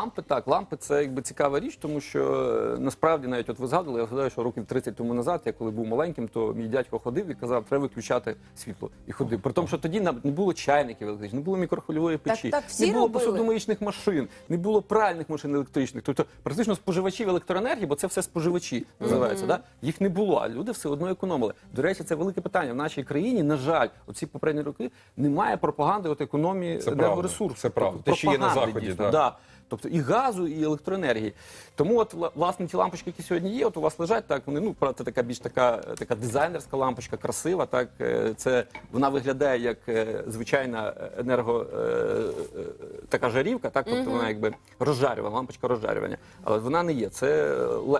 лампи так, лампи це якби цікава річ, тому що е, насправді навіть от ви згадували, я згадаю, що років 30 тому назад, я коли був маленьким, то мій дядько ходив і казав, треба виключати світло. І ходив. При тому, що тоді нам не було чайників електричних, не було мікрохвильової печі, так всі не було робили. посудомиїчних машин, не було пральних машин електричних. Тобто практично споживачів електроенергії, бо це все споживачі називаються. Да? Їх не було, а люди все одно економили. До речі, це велике питання. В нашій країні, на жаль, оці попередні роки немає пропаганди от економії Це правда. енергоресурсу. Це правда. Тобто Те, що є на Заході, дійсно, да. да. Тобто і газу, і електроенергії. Тому от власне ті лампочки, які сьогодні є, от у вас лежать, так вони ну правда, це така більш така, така дизайнерська лампочка, красива. Так е, це вона виглядає як е, звичайна енерго е, е, така жарівка, так тобто вона якби розжарювана, лампочка розжарювання. Але вона не є. Це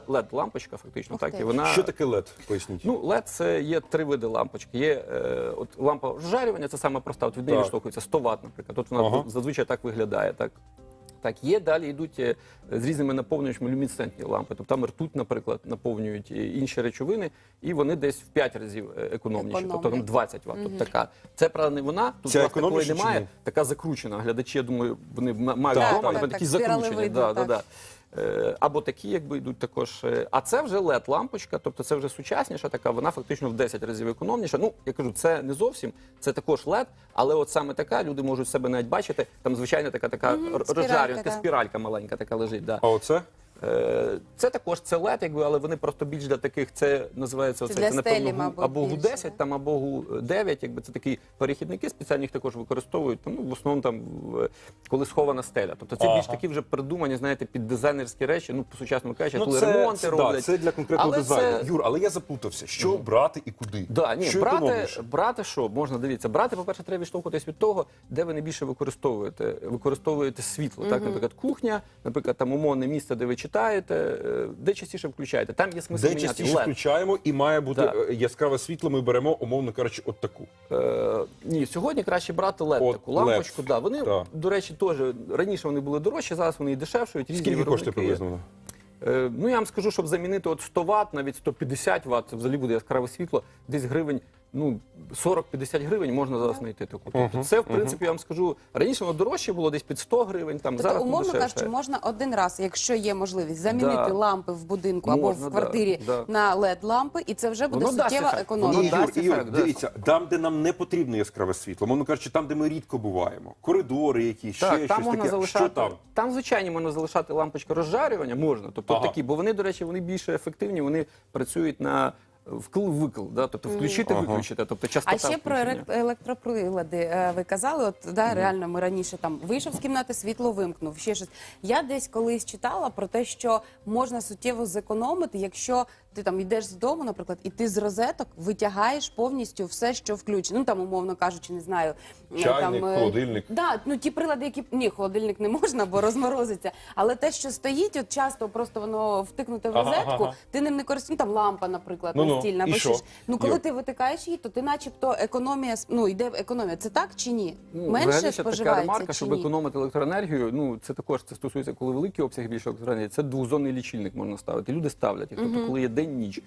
led лампочка, фактично. Ух Так і вона Що таке LED? Поясніть. Ну, LED – це є три види лампочки. Є е, от лампа розжарювання, це саме проста. От від неї відштовхується 100 Вт, наприклад. От вона Ага. зазвичай так виглядає. Так. Так, є далі йдуть е, з різними наповнювачами люмінесцентні лампи. Тобто там ртуть, наприклад, наповнюють е, інші речовини, і вони десь в 5 разів економніші. економніші. Тобто там Економлять. 20 Вт. Тобто така. Це правда не вона. Тут Ця власне, чи немає. ні? Така закручена. Глядачі, я думаю, вони мають Так, вдома, так, так, такі закручені. Да, да, да. Е, Або такі, якби йдуть також. е, А це вже led лампочка тобто це вже сучасніша така, вона фактично в 10 разів економніша. Ну, я кажу, це не зовсім, це також LED, але от саме така люди можуть себе навіть бачити. Там звичайна така така Мгм, р- спіралька, спіралька маленька така лежить. Да. А оце? Е, Це також це LED, якби, але вони просто більш для таких. Це називається Це це, напевно, стелі, гу- мабуть, або ГУ-10, да? там або ГУ-9, якби це такі перехідники, спеціально їх також використовують. Там, ну, в основному там коли схована стеля. Тобто це більш такі вже придумані, знаєте, під дизайнерські речі, ну по сучасному кажучи, Ну, коли це, ремонти це, роблять. це для конкретного Але дизайну. це- Юр, але я заплутався, що брати і куди? Да, ні, що брати, брати що можна дивіться. Брати, по-перше, треба відштовхуватись від того, де ви найбільше використовуєте. Використовуєте світло. Так, наприклад, кухня, наприклад, там умовне місце, де ви читаєте, е, де частіше включаєте. Там є смисл Де міняти частіше LED. включаємо і має бути Так. е, яскраве світло, ми беремо, умовно кажучи, от таку. Е, ні, сьогодні краще брати LED, От таку лампочку. LED. Да, вони, Так. до речі, теж раніше вони були дорожчі, зараз вони і дешевшують. Різні Скільки коштує виробники є. приблизно? вона? Е, Ну я вам скажу, щоб замінити от 100 Вт, навіть 150 Вт, це взагалі буде яскраве світло, десь гривень. Ну, 40-50 гривень можна зараз знайти таку. Тобто це, в принципі, я вам скажу, раніше воно дорожче було десь під 100 гривень, там Тобто, зараз умовно дешевше. кажучи, можна один раз, якщо є можливість, замінити Да. лампи в будинку або Можна, в квартирі да. на led лампи, і це вже буде Воно суттєва. Воно економія. Юр, Юр, дивіться, там, де нам не потрібне яскраве світло, мовно кажучи, там, де ми рідко буваємо, коридори якісь, Так, ще там можна таке. залишати. Що там? Там, звичайно, можна залишати лампочки розжарювання, можна. Тобто Ага. такі, бо вони, до речі, вони більше ефективні, вони працюють на вкл-викл, да? тобто включити, Ага. виключити. Тобто частота А ще про включення. елек- електроприлади е, ви казали. От да, реально, ми раніше там вийшов з кімнати, світло вимкнув. Ще щось. Я десь колись читала про те, що можна суттєво зекономити, якщо ти там йдеш з дому, наприклад, і ти з розеток витягаєш повністю все, що включено. Ну там, умовно кажучи, не знаю, е, Чайник, там е, холодильник. Да, ну ті прилади, які ні, холодильник не можна, бо розморозиться. Але те, що стоїть, от часто просто воно втикнуте в Ага, розетку, ага. ти ним не користуєшся. Ну, там лампа, наприклад, Ну-ну, настільна. і що? Ну коли Юр. ти витикаєш її, то ти, начебто, економія ну йде економія. Це так чи ні? Ну, Менше взагалі, ще така споживається ремарка, чи щоб ні? економити електроенергію. Ну це також це стосується, коли великий обсяг більше електроенергії. Це двозонний лічильник можна ставити. Люди ставлять їх. Тобто, коли є день ніч,